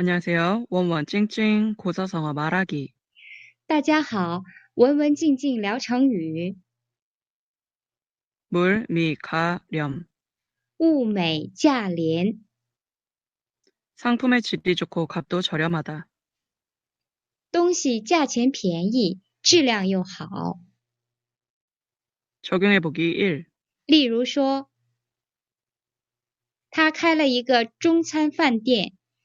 안녕하세요. 원원 찡찡 고사성어 말하기. 大家好，文文静静聊成语， 물, 미, 가, 렴. 物美价廉， 상품의 질이 좋고 값도 저렴하다. 东西价钱便宜，质量又好。 적용해보기 1. 例如说，他开了一个中餐饭店，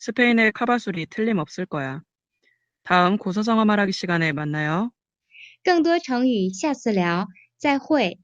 스페인의 카바술이 틀림없을 거야. 다음 고사성어 말하기 시간에 만나요. 更多成语下次聊，再会。